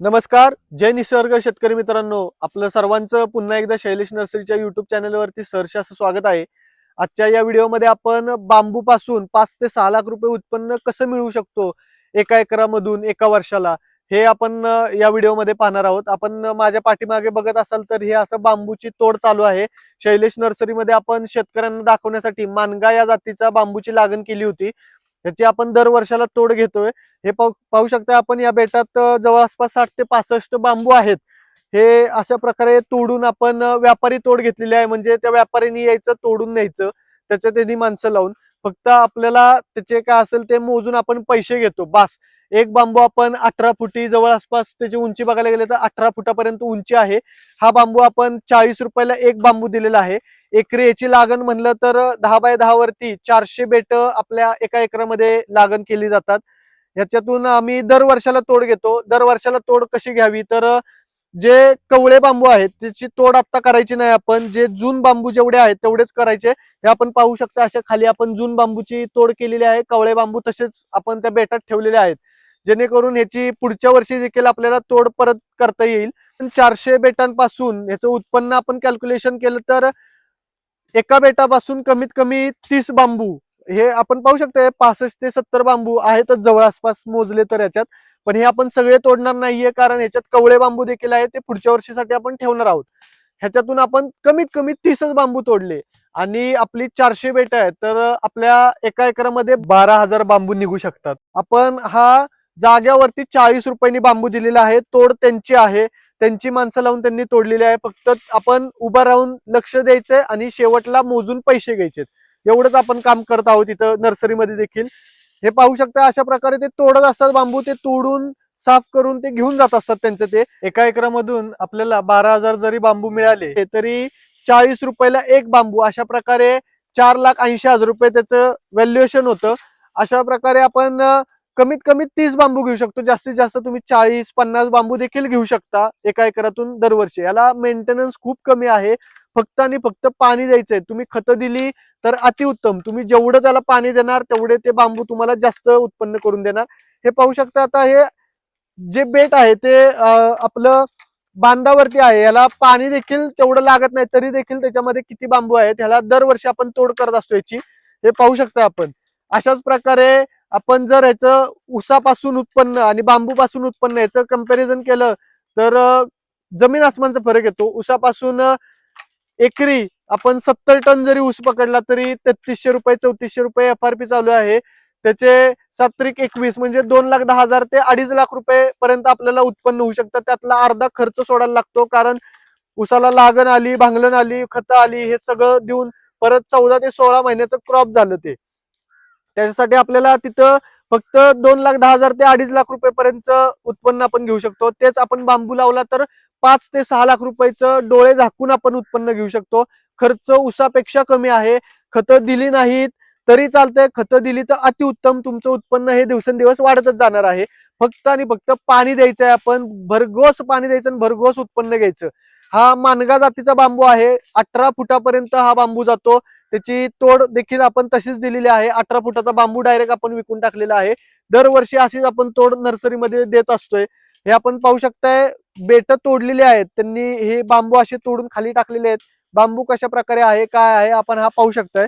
नमस्कार जय निसर्ग शेतकरी मित्रांनो. आपलं सर्वांचं पुन्हा एकदा शैलेश नर्सरीच्या युट्यूब चॅनलवरती सहर्ष असं स्वागत आहे. आजच्या या व्हिडिओमध्ये आपण बांबूपासून पाच ते सहा लाख रुपये उत्पन्न कसं मिळवू शकतो एका एकरामधून एका वर्षाला हे आपण या व्हिडिओमध्ये पाहणार आहोत. आपण माझ्या पाठीमागे बघत असाल तर हे असं बांबूची तोड चालू आहे. शैलेश नर्सरीमध्ये आपण शेतकऱ्यांना दाखवण्यासाठी मानगा या जातीचा बांबूची लागण केली होती. त्याची आपण दर वर्षाला तोड घेतोय. हे पाहू पाहू शकता आपण या बेटात जवळपास साठ ते पासष्ट बांबू आहेत. हे अशा प्रकारे तोडून आपण व्यापारी तोड घेतलेली आहे. म्हणजे त्या व्यापाऱ्यांनी यायचं तोडून न्यायचं. त्याच्या त्यांनी माणसं लावून. फक्त आपल्याला त्याचे काय असेल ते मोजून आपण पैसे घेतो. बास. एक बांबू आपण अठरा फुटी जवळ आसपास त्याची उंची बघायला गेले तर अठरा फुटापर्यंत उंची आहे. हा बांबू आपण चाळीस रुपयाला एक बांबू दिलेला आहे. एकरी याची लागण म्हणलं तर दहा बाय दहा वरती चारशे बेट आपल्या एका एकरामध्ये लागण केली जातात. याच्यातून आम्ही दर वर्षाला तोड घेतो. दर वर्षाला तोड कशी घ्यावी? तर जे कवळे बांबू आहेत त्याची तोड आत्ता करायची नाही आपण. जे जून बांबू जेवढे आहेत तेवढेच करायचे. हे आपण पाहू शकता अशा खाली आपण जून बांबूची तोड केलेली आहे. कवळे बांबू तसेच आपण त्या बेटात ठेवलेले आहेत. जेणेकरून ह्याची पुढच्या वर्षी देखील आपल्याला तोड परत करता येईल. पण चारशे बेटांपासून याचं उत्पन्न आपण कॅल्क्युलेशन केलं तर एका बेटापासून कमीत कमी तीस बांबू हे आपण पाहू शकतो पासष्ट ते सत्तर बांबू आहेतच जवळ आसपास मोजले तर याच्यात पण हे आपण सगळे तोडणार नाहीये कारण याच्यात कवळे बांबू देखील आहे ते पुढच्या वर्षीसाठी आपण ठेवणार आहोत. ह्याच्यातून आपण कमीत कमी तीसच बांबू तोडले आणि आपली चारशे बेट आहेत तर आपल्या एका एकरामध्ये बारा हजार बांबू निघू शकतात. आपण हा जाग्यावरती चाळीस रुपयांनी बांबू दिलेला आहे तोड त्यांची आहे. त्यांची माणसं लावून त्यांनी तोडलेली आहे. फक्त आपण उभं राहून लक्ष द्यायचंय आणि शेवटला मोजून पैसे घ्यायचे एवढंच आपण काम करत आहोत इथं नर्सरीमध्ये देखील. हे पाहू शकता अशा प्रकारे ते तोडत असतात. बांबू ते तोडून साफ करून ते घेऊन जात असतात त्यांचं ते. एका एकरामधून आपल्याला बारा हजार जरी बांबू मिळाले तरी चाळीस रुपयाला एक बांबू. अशा प्रकारे चार लाख ऐंशी हजार रुपये त्याचं व्हॅल्युएशन होतं. अशा प्रकारे आपण कमीत कमी तीस बांबू घेऊ शकतो. जास्तीत जास्त तुम्ही चाळीस पन्नास बांबू देखील घेऊ शकता एका एकरातून दरवर्षी. याला मेंटेनन्स खूप कमी आहे. फक्त आणि फक्त पाणी द्यायचंय. तुम्ही खतं दिली तर अतिउत्तम तुम्ही जेवढं त्याला पाणी देणार तेवढे ते बांबू तुम्हाला जास्त उत्पन्न करून देणार. हे पाहू शकता आता हे जे बेट आहे ते आपलं बांधावरती आहे. याला पाणी देखील तेवढं लागत नाही तरी देखील त्याच्यामध्ये किती बांबू आहेत ह्याला दरवर्षी आपण तोड करत असतो याची. हे पाहू शकता आपण. अशाच प्रकारे आपण जर ह्याचं ऊसापासून उत्पन्न आणि बांबूपासून उत्पन्न याचं कंपॅरिझन केलं तर जमीन आसमानचा फरक येतो. ऊसापासून एकरी आपण सत्तर टन जरी ऊस पकडला तरी तेहतीसशे रुपये चौतीसशे रुपये एफ आर पी चालू आहे. त्याचे सात्रिक एकवीस म्हणजे दोन लाख दहा हजार ते अडीच लाख रुपये पर्यंत आपल्याला उत्पन्न होऊ शकतं. त्यातला अर्धा खर्च सोडायला लागतो कारण ऊसाला लागण आली भांगलन आली खतं आली हे सगळं देऊन परत चौदा ते सोळा महिन्याचं क्रॉप झालं ते. त्याच्यासाठी आपल्याला तिथं फक्त दोन लाख दहा हजार ते अडीच लाख रुपयेपर्यंत उत्पन्न आपण घेऊ शकतो. तेच आपण बांबू लावला तर पाच ते सहा लाख रुपयाचं डोळे झाकून आपण उत्पन्न घेऊ शकतो. खर्च उसापेक्षा कमी आहे. खतं दिली नाहीत तरी चालतंय. खतं दिली तर अतिउत्तम तुमचं उत्पन्न हे दिवसेंदिवस वाढतच जाणार आहे. फक्त आणि फक्त पाणी द्यायचं आहे आपण. भरघोस पाणी द्यायचं आणि भरघोस उत्पन्न घ्यायचं. हा मानगा जातीचा बांबू आहे. अठरा फुटापर्यंत हा बांबू जातो. त्याची तोड देखील आपण तशीच दिलेली आहे. अठरा फुटाचा बांबू डायरेक्ट आपण विकून टाकलेला आहे. दरवर्षी अशीच आपण तोड नर्सरीमध्ये देत असतोय. हे आपण पाहू शकताय बेट तोडलेली आहेत. त्यांनी हे बांबू असे तोडून खाली टाकलेले आहेत. बांबू कशा प्रकारे आहे काय आहे आपण हा पाहू शकताय.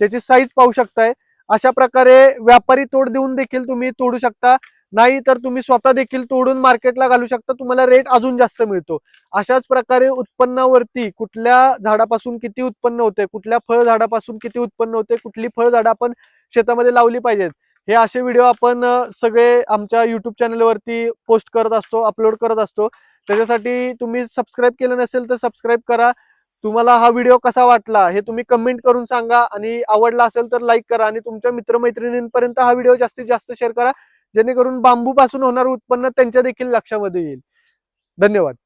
त्याची साईज पाहू शकताय. अशा प्रकारे व्यापारी तोड देऊन देखील तुम्ही तोडू शकता. नाही तर तुम्ही स्वतः देखील तोडून मार्केटला घालू शकता. तुम्हाला रेट अजून जास्त मिळतो. अशाच प्रकारे उत्पन्नावरती कुठल्या झाडापासून किती उत्पन्न होते कुठल्या फळ झाडापासून किती उत्पन्न होते कुठली फळ झाडं आपण शेतामध्ये लावली पाहिजेत हे असे व्हिडिओ आपण सगळे आमच्या युट्यूब चॅनलवरती पोस्ट करत असतो अपलोड करत असतो. त्याच्यासाठी तुम्ही सबस्क्राईब केलं नसेल तर सबस्क्राईब करा. तुम्हाला हा व्हिडिओ कसा वाटला हे तुम्ही कमेंट करून सांगा आणि आवडला असेल तर लाईक करा आणि तुमच्या मित्रमैत्रिणींपर्यंत हा व्हिडिओ जास्तीत जास्त शेअर करा. जेणेकरून बांबूपासून होणारं उत्पन्न त्यांच्या देखील लक्षामध्ये येईल. धन्यवाद.